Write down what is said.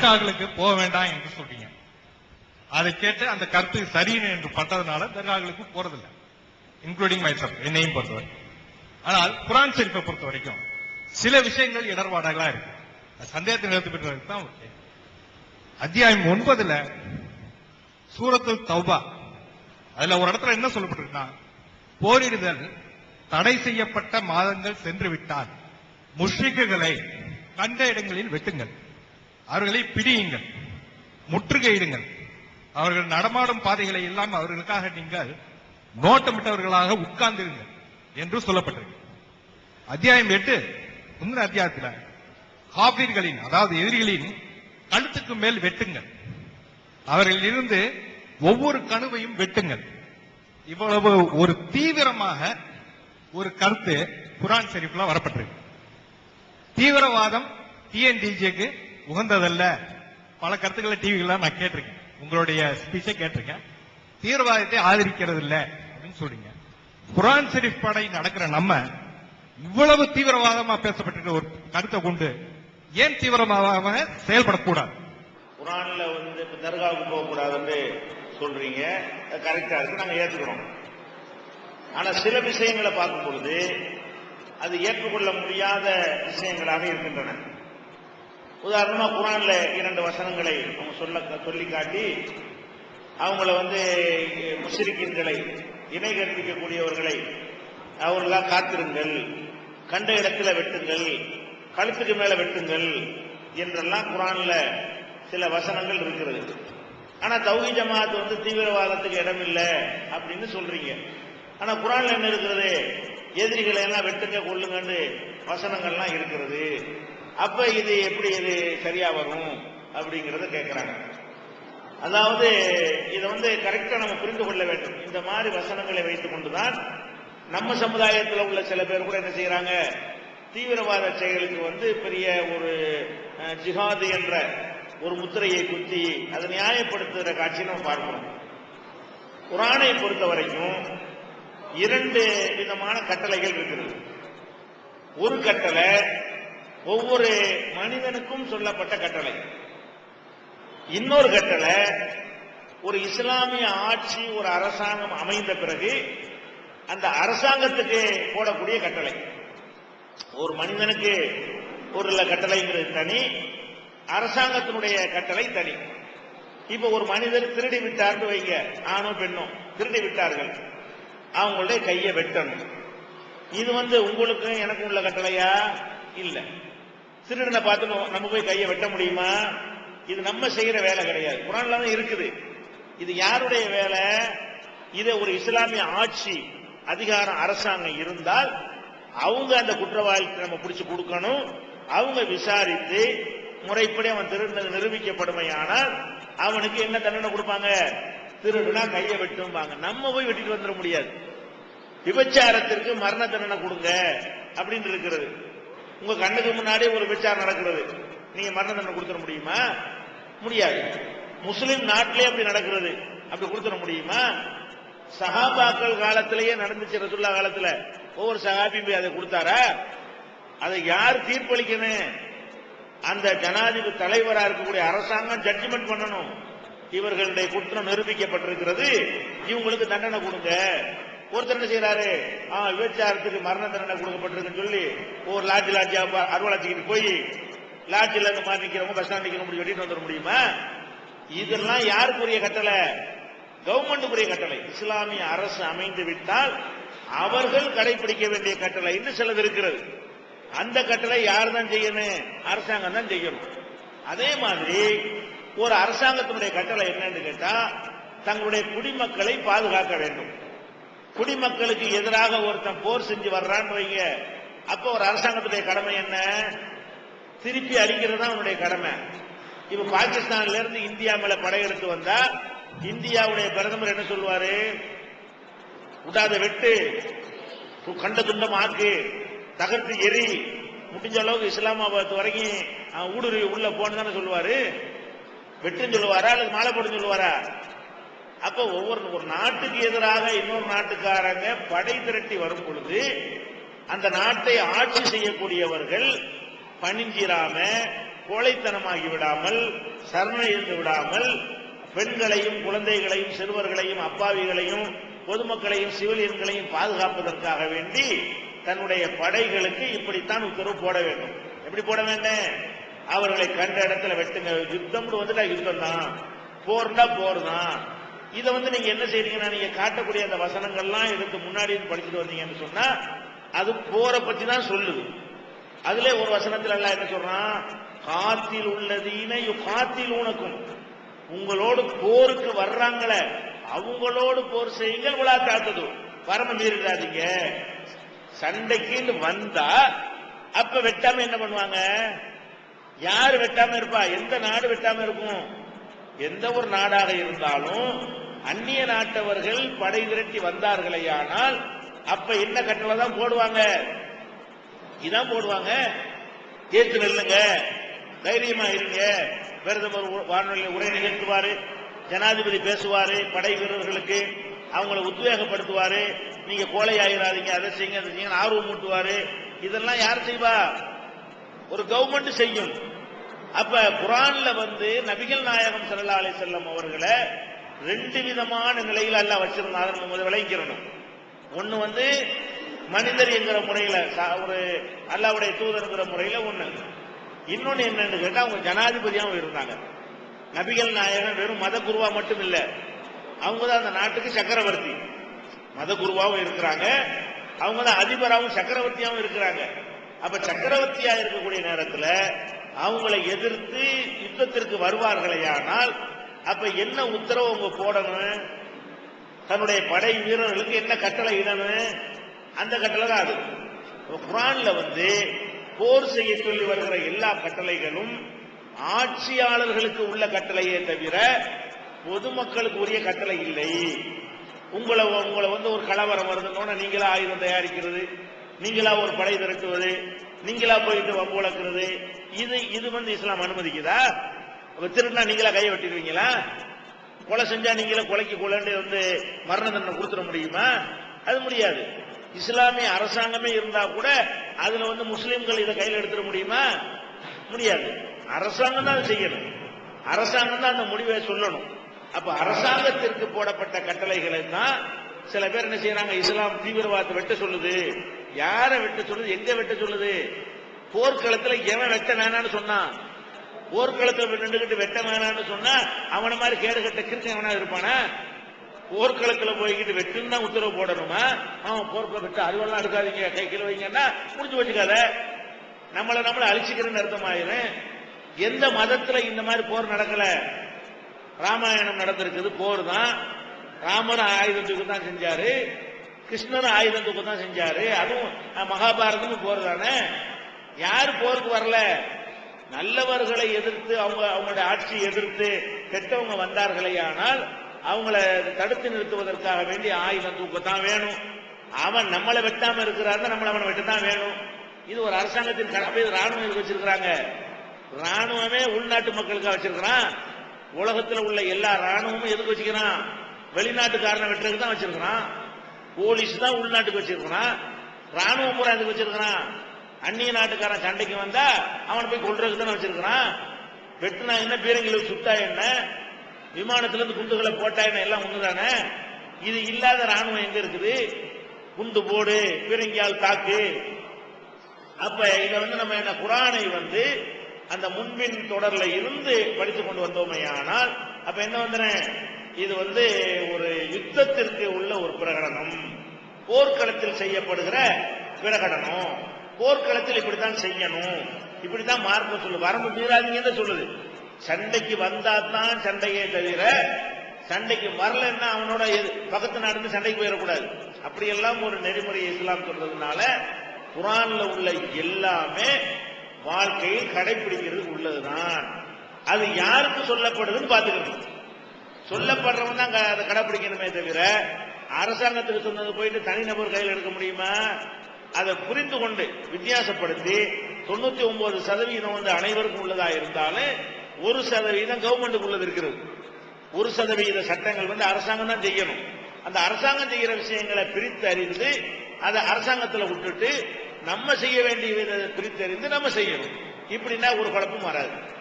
தர்காக்களுக்கு போக வேண்டாம் என்று சொல்றீங்க. அதை கேட்டு அந்த கருத்து சரின்னு என்று பட்டதுனால தர்காக்களுக்கு போறதில்லை. இன்க்ளூடிங் மைசெல்ஃப் என்னையும் பொறுத்தவரை. ஆனால் குரான் ஷெரீஃபை பொறுத்த வரைக்கும் சில விஷயங்கள் இடர்பாடுகளா இருக்கு. சந்தேகத்தை நிறுத்தி பெற்றதுக்கு தான் ஓகே. அத்தியாயம் ஒன்பதுல சூரத்தில் தௌபா. அதுல ஒரு இடத்துல என்ன சொல்லப்பட்டிருக்குன்னா போரிடுதல் தடை செய்யப்பட்ட மாதங்கள் சென்று விட்டால் முஷ்ரிக்குகளை கண்ட இடங்களில் வெட்டுங்கள். அவர்களை பிடியுங்கள் முற்றுகையிடுங்கள். அவர்கள் நடமாடும் பாதைகளை எல்லாம் அவர்களுக்காக நீங்கள் நோட்டமிட்டவர்களாக உட்கார்ந்திருங்கள் என்று சொல்லப்பட்டிருக்கு. அத்தியாயம் எட்டு முந்தின அத்தியாயத்தில் காபீர்களின் அதாவது எதிரிகளின் கழுத்துக்கு மேல் வெட்டுங்கள். அவர்களிலிருந்து ஒவ்வொரு கணுவையும் வெட்டுங்கள். இவ்வளவு ஒரு தீவிரமாக ஒரு கருத்து குரான் ஷெரீஃப்ல வரப்பட்டிருக்கு. தீவிரவாதம் டிஎன்டிஜேக்கு உகந்ததல்ல. பல கருத்துக்களை டிவிகள நான் கேட்டிருக்கேன். உங்களுடைய ஸ்பீச்சை கேட்டிருக்கேன். தீவிரவாதத்தை ஆதரிக்கிறது இல்ல அப்படின்னு சொல்றீங்க. குரான் ஷெரீஃப் படை நடக்கிற நம்ம இவ்வளவு தீவிரவாதமா பேசப்பட்டிருக்க ஒரு கருத்தை கொண்டு ஏன் தீவிரமாக செயல்படக்கூடாது? குரான்ல வந்து இப்ப தர்காவுக்கு போகக்கூடாதுன்னு சொல்றீங்க. கரெக்டா இருக்கு. நாங்க ஏத்துக்கிறோம் ஆனா சில விஷயங்களை பார்க்கும் பொழுது அது ஏற்றுக்கொள்ள முடியாத விஷயங்களாக இருக்கின்றன. உதாரணமா குரான்ல இரண்டு வசனங்களை அவங்க சொல்ல சொல்லி காட்டி அவங்கள வந்து முஸ்லிக்கின்களை இணை கற்பிக்கக்கூடியவர்களை அவர்களா காத்திருங்கள் கண்ட இடத்துல வெட்டுங்கள் கழுத்துக்கு மேல வெட்டுங்கள் என்றெல்லாம் குரான்ல சில வசனங்கள் இருக்கிறது. ஆனா தௌஹி ஜமாத் வந்து தீவிரவாதத்துக்கு இடம் இல்லை அப்படின்னு சொல்றீங்க. ஆனா குரான்ல என்ன இருக்கிறது? எதிரிகளை எல்லாம் வெட்டுங்க கொள்ளுங்கன்னு வசனங்கள்லாம் இருக்கிறது. அப்ப இது எப்படி இது சரியா வரும் அப்படிங்கறத கேட்கிறாங்க அதாவது இதை வந்து கரெக்டா நம்ம புரிந்து கொள்ள வேண்டும். இந்த மாதிரி வசனங்களை வைத்துக் கொண்டுதான் நம்ம சமுதாயத்தில் உள்ள சில பேர் கூட என்ன செய்யறாங்க தீவிரவாத செயலுக்கு வந்து பெரிய ஒரு ஜிஹாது என்ற ஒரு முத்திரையை குத்தி அதை நியாயப்படுத்துகிற காட்சி நம்ம பார்க்கிறோம் குரானை பொறுத்த வரைக்கும் இரண்டு விதமான கட்டளைகள் இருக்கிறது. ஒரு கட்டளை ஒவ்வொரு மனிதனுக்கும் சொல்லப்பட்ட கட்டளை. இன்னொரு கட்டளை ஒரு இஸ்லாமிய ஆட்சி ஒரு அரசாங்கம் அமைந்த பிறகு அந்த அரசாங்கத்துக்கு போடக்கூடிய கட்டளை. ஒரு மனிதனுக்கு ஒரு கட்டளைங்கிறது தனி அரசாங்கத்தினுடைய கட்டளை தனி. இப்ப ஒரு மனிதர் திருடி விட்டார்னு வைங்க ஆணும் பெண்ணும் திருடி விட்டார்கள். அவங்களுடைய கையை வெட்டணும். இது வந்து உங்களுக்கும் எனக்கும் உள்ள கட்டளையா? இல்லை. திருடனை பார்த்து நம்ம- போய் கையை வெட்ட முடியுமா? இது நம்ம செய்யற வேலை கிடையாது. குரான்ல தான் இருக்குது. இது யாருடைய வேலை? இதை ஒரு இஸ்லாமிய ஆட்சி அதிகாரம் அரசாங்கம் இருந்தால் அவங்க அந்த குற்றவாளிக்கு நம்ம பிடிச்சு கொடுக்கணும். அவங்க விசாரித்து முறைப்படி அவன் திருடினது நிரூபிக்கப்படுமையானால் அவனுக்கு என்ன தண்டனை கொடுப்பாங்க? திருடுனா கையை வெட்டும்பாங்க. நம்ம போய் வெட்டிட்டு வந்துட முடியாது. விபச்சாரத்திற்கு மரண தண்டனை கொடுங்க அப்படின்னு இருக்கிறது. உங்க கண்ணுக்கு முன்னாடி ஒரு விபச்சாரம் நடக்கிறது. நீங்க மரண தண்டனை கொடுத்துட முடியுமா? முடியாது. முஸ்லிம் நாட்டிலே அப்படி நடக்கிறது. அப்படி கொடுத்துட முடியுமா? சஹாபாக்கள் காலத்திலேயே நடந்துச்சு ரசுல்லா காலத்துல. ஒவ்வொரு சஹாபியும் போய் அதை கொடுத்தாரா? அதை யார் தீர்ப்பளிக்கணும்? அந்த ஜனாதிபதி தலைவரா இருக்கக்கூடிய அரசாங்கம் ஜட்ஜ்மெண்ட் பண்ணணும். இவர்களுடைய குற்றம் நிரூபிக்கப்பட்டிருக்கிறது. இவங்களுக்கு தண்டனை கொடுங்க. ஒருத்தர் என்ன செய்யறாரு ஆ விபச்சாரத்துக்கு மரண தண்டனை கொடுக்கப்பட்டிருக்குன்னு சொல்லி ஒரு லாட்ஜ் லாட்ஜா அறுவலாச்சிக்கிட்டு போய் லாட்ஜில் இருந்து மாதிரி நிற்கிறவங்க பஸ் ஸ்டாண்ட் நிற்கிற முடியும் வெட்டிட்டு வந்துட முடியுமா? இதெல்லாம் யாருக்குரிய கட்டளை? கவர்மெண்ட்டுக்குரிய கட்டளை. இஸ்லாமிய அரசு அமைந்து விட்டால் அவர்கள் கடைபிடிக்க வேண்டிய கட்டளை. இன்னும் சிலது இருக்கிறது. அந்த கட்டளை யார் தான் செய்யணும்? அரசாங்கம் தான் செய்யணும். அதே மாதிரி ஒரு அரசாங்கத்தினுடைய கட்டளை என்னன்னு கேட்டா தங்களுடைய குடிமக்களை பாதுகாக்க வேண்டும். குடிமக்களுக்கு எதிராக ஒருத்தன் போர் செஞ்சு வர்றான்னு வைங்க அப்ப ஒரு அரசாங்கத்துடைய கடமை என்ன? திருப்பி அழிக்கிறது தான் அவனுடைய கடமை. இப்ப பாகிஸ்தான்ல இருந்து இந்தியா மேல படையெடுத்து வந்தா இந்தியாவுடைய பிரதமர் என்ன சொல்லுவாரு? விடாத வெட்டு கண்ட துண்டம் ஆக்கு தகர்த்து எரி முடிஞ்ச அளவுக்கு இஸ்லாமாபாத் வரைக்கும் அவன் ஊடுருவி உள்ள போன்னு தானே சொல்லுவாரு. வெட்டுன்னு சொல்லுவாரா? அல்லது மாலை போடுன்னு சொல்லுவாரா? அப்ப ஒவ்வொரு ஒரு நாட்டுக்கு எதிராக இன்னொரு நாட்டுக்காரங்க படை திரட்டி வரும் பொழுது அந்த நாட்டை ஆட்சி செய்யக்கூடியவர்கள் பணிஞ்சிராம கோழைத்தனமாகி விடாமல் சரணடைந்து விடாமல் பெண்களையும் குழந்தைகளையும் சிறுவர்களையும் அப்பாவிகளையும் பொதுமக்களையும் சிவிலியன்களையும் பாதுகாப்பதற்காக வேண்டி தன்னுடைய படைகளுக்கு இப்படித்தான் உத்தரவு போட வேண்டும். எப்படி போட வேண்டும்? அவர்களை கண்ட இடத்துல வெட்டுங்க. யுத்தம்னு வந்துட்டா யுத்தம் தான் போர்னா போர் தான் இதை வந்து நீங்க என்ன செய்றீங்கன்னா நீங்க காட்டக்கூடிய அந்த வசனங்கள்லாம் எடுத்து முன்னாடி இருந்து படிச்சுட்டு வந்தீங்கன்னு சொன்னா அது போரை பத்தி தான் சொல்லுது. அதுல ஒரு வசனத்துல எல்லாம் என்ன சொல்றான்? காத்தில் உள்ளதீன காத்தில் உனக்கும் உங்களோடு போருக்கு வர்றாங்களே அவங்களோடு போர் செய்யுங்கள் விழா தாத்தது பரம மீறிடாதீங்க. சண்டைக்குன்னு வந்தா அப்ப வெட்டாம என்ன பண்ணுவாங்க? யார் வெட்டாம இருப்பா? எந்த நாடு வெட்டாம இருக்கும்? எந்த ஒரு நாடாக இருந்தாலும் அந்நிய நாட்டவர்கள் படை திரட்டி வந்தார்களேயானால் அப்ப என்ன கட்டளை தான் போடுவாங்க? இதான் போடுவாங்க. ஏற்று நில்லுங்க. தைரியமா இருங்க. பிரதமர் உ- வானொலியில் உரை நிகழ்த்துவாரு. ஜனாதிபதி பேசுவாரு. படை வீரர்களுக்கு அவங்கள உத்வேகப்படுத்துவாரு. நீங்க கோலை அதை செய்யுங்க அதை செய்யுங்க ஆர்வம் ஊட்டுவாரு இதெல்லாம் யார் செய்வா? ஒரு கவர்மெண்ட் செய்யும். அப்ப குரான்ல வந்து நபிகள் நாயகம் சல்லா அலி செல்லம் அவர்களை ரெண்டு விதமான நிலையில எல்லாம் வச்சிருந்தாங்க நம்ம முதல் விளங்கிக்கிறணும் ஒண்ணு வந்து மனிதர் என்கிற முறையில ஒரு அல்லாவுடைய தூதர்ங்கிற முறையில ஒண்ணு. இன்னொன்னு என்னன்னு கேட்டா அவங்க ஜனாதிபதியாகவும் இருந்தாங்க. நபிகள் நாயகம் வெறும் மத குருவா மட்டும் இல்ல அவங்க தான் அந்த நாட்டுக்கு சக்கரவர்த்தி. மத குருவாவும் இருக்கிறாங்க. அவங்க தான் அதிபராகவும் சக்கரவர்த்தியாகவும் இருக்கிறாங்க. அப்ப சக்கரவர்த்தியா இருக்கக்கூடிய நேரத்துல அவங்களை எதிர்த்து யுத்தத்திற்கு வருவார்களேயானால் அப்ப என்ன உத்தரவு அவங்க போடணும்? தன்னுடைய படை வீரர்களுக்கு என்ன கட்டளை இடணும்? அந்த கட்டளை தான் அது. குரான்ல வந்து போர் செய்ய சொல்லி வருகிற எல்லா கட்டளைகளும் ஆட்சியாளர்களுக்கு உள்ள கட்டளையே தவிர பொதுமக்களுக்கு உரிய கட்டளை இல்லை. உங்களை உங்களை வந்து ஒரு கலவரம் வருதுன்னு நீங்களா ஆயுதம் தயாரிக்கிறது நீங்களா ஒரு படை திரட்டுவது நீங்களா போயிட்டு வம்பு வளர்க்கிறது இது இது வந்து இஸ்லாம் அனுமதிக்குதா? அப்ப திருடினா நீங்களா கையை வெட்டிடுவீங்களா? கொலை செஞ்சா நீங்களே கொலைக்கு கொலைன்னு வந்து மரண தண்டனை கொடுத்துட முடியுமா? அது முடியாது. இஸ்லாமிய அரசாங்கமே இருந்தா கூட அதுல வந்து முஸ்லீம்கள் இதை கையில் எடுத்துட முடியுமா? முடியாது. அரசாங்கம் தான் அதை செய்யணும். அரசாங்கம் தான் அந்த முடிவை சொல்லணும். அப்ப அரசாங்கத்திற்கு போடப்பட்ட கட்டளைகளை தான் சில பேர் என்ன செய்யறாங்க? இஸ்லாம் தீவிரவாதத்தை வெட்ட சொல்லுது. யாரை வெட்ட சொல்லுது? எங்க வெட்ட சொல்லுது? போர்க்களத்துல எவன் வெட்ட வேணாம்னு சொன்னான்? போர்க்களத்துல நின்றுகிட்டு வெட்ட வேணான்னு சொன்னா அவனை மாதிரி கேடு கட்ட கிருக்க எவனா இருப்பானா? போர்க்களத்துல போய்கிட்டு வெட்டுன்னு தான் உத்தரவு போடணுமா? அவன் போர்க்களம் வெட்ட அதுவெல்லாம் எடுக்காதீங்க கை கீழே வைங்கன்னா முடிஞ்சு வச்சுக்காத நம்மளை நம்மளை அழிச்சுக்கிறேன்னு அர்த்தமாயிரும் எந்த மதத்துல இந்த மாதிரி போர் நடக்கல? ராமாயணம் நடந்திருக்குது போர் தான். ராமர் ஆயுதத்துக்கு தான் செஞ்சாரு. கிருஷ்ணன் ஆயுதம் தூக்கு தான் செஞ்சாரு. அதுவும் மகாபாரதம் மகாபாரதமும் போர் தானே யாரு போருக்கு வரல? நல்லவர்களை எதிர்த்து அவங்க அவங்களுடைய ஆட்சியை எதிர்த்து கெட்டவங்க வந்தார்களே ஆனால் அவங்கள தடுத்து நிறுத்துவதற்காக வேண்டி ஆயுதம் தூக்கத்தான் வேணும். அவன் நம்மளை வெட்டாம இருக்கிறாருன்னா நம்மள அவனை வெட்டத்தான் வேணும். இது ஒரு அரசாங்கத்தின் கடமை ராணுவம் வச்சிருக்கிறாங்க? ராணுவமே உள்நாட்டு மக்களுக்காக வச்சிருக்கிறான். உலகத்தில் உள்ள எல்லா ராணுவமும் எதுக்கு வச்சுக்கிறான்? வெளிநாட்டுக்காரனை வெட்டுறதுக்கு தான் வச்சிருக்கிறான். போலீஸ் தான் உள்நாட்டுக்கு வச்சிருக்கிறான். ராணுவம் பூரா எதுக்கு வச்சிருக்கிறான்? அந்நிய நாட்டுக்காரன் சண்டைக்கு வந்தா அவனை போய் கொள்றதுக்கு தானே வச்சிருக்கிறான். வெட்டினா என்ன? பீரங்கில சுட்டா என்ன? விமானத்துல இருந்து குண்டுகளை போட்டா என்ன? எல்லாம் ஒண்ணுதானே? இது இல்லாத ராணுவம் எங்க இருக்குது? குண்டு போடு பீரங்கியால் தாக்கு. அப்ப இத வந்து நம்ம என்ன குரானை வந்து அந்த முன்பின் தொடர்ல இருந்து படித்து கொண்டு வந்தோமே ஆனால் அப்ப என்ன வந்துறேன் இது வந்து ஒரு யுத்தத்திற்கு உள்ள ஒரு பிரகடனம். போர்க்களத்தில் செய்யப்படுகிற பிரகடனம். போர்க்களத்தில் இப்படித்தான் செய்யணும். இப்படித்தான் மார்க்கம் சொல்லு வரம்பு மீறாதீங்கன்னு சொல்லுது. சண்டைக்கு வந்தா தான் சண்டையே தவிர சண்டைக்கு வரலன்னா அவனோட பக்கத்து நாடு சண்டைக்கு போயிடக்கூடாது. அப்படியெல்லாம் ஒரு நெறிமுறை இஸ்லாம் சொல்றதுனால குரான்ல உள்ள எல்லாமே வாழ்க்கையில் கடைபிடிக்கிறது உள்ளதுதான். அது யாருக்கு சொல்லப்படுதுன்னு பாத்துக்கணும் சொல்லப்படுறவன் தான் க- அதை கடைபிடிக்கணுமே தவிர அரசாங்கத்துக்கு சொன்னது போயிட்டு தனிநபர் கையில் எடுக்க முடியுமா? அதை புரிந்து கொண்டு வித்தியாசப்படுத்தி தொண்ணூத்தி ஒன்பது சதவீதம் வந்து அனைவருக்கும் உள்ளதா இருந்தாலும் ஒரு சதவீதம் கவர்மெண்ட்டுக்கு உள்ளது இருக்கிறது. ஒரு சதவீத சட்டங்கள் வந்து அரசாங்கம் தான் செய்யணும். அந்த அரசாங்கம் செய்கிற விஷயங்களை பிரித்து அறிந்து அதை அரசாங்கத்தில் விட்டுட்டு நம்ம செய்ய வேண்டிய பிரித்து அறிந்து நம்ம செய்யணும். இப்படின்னா ஒரு குழப்பம் வராது.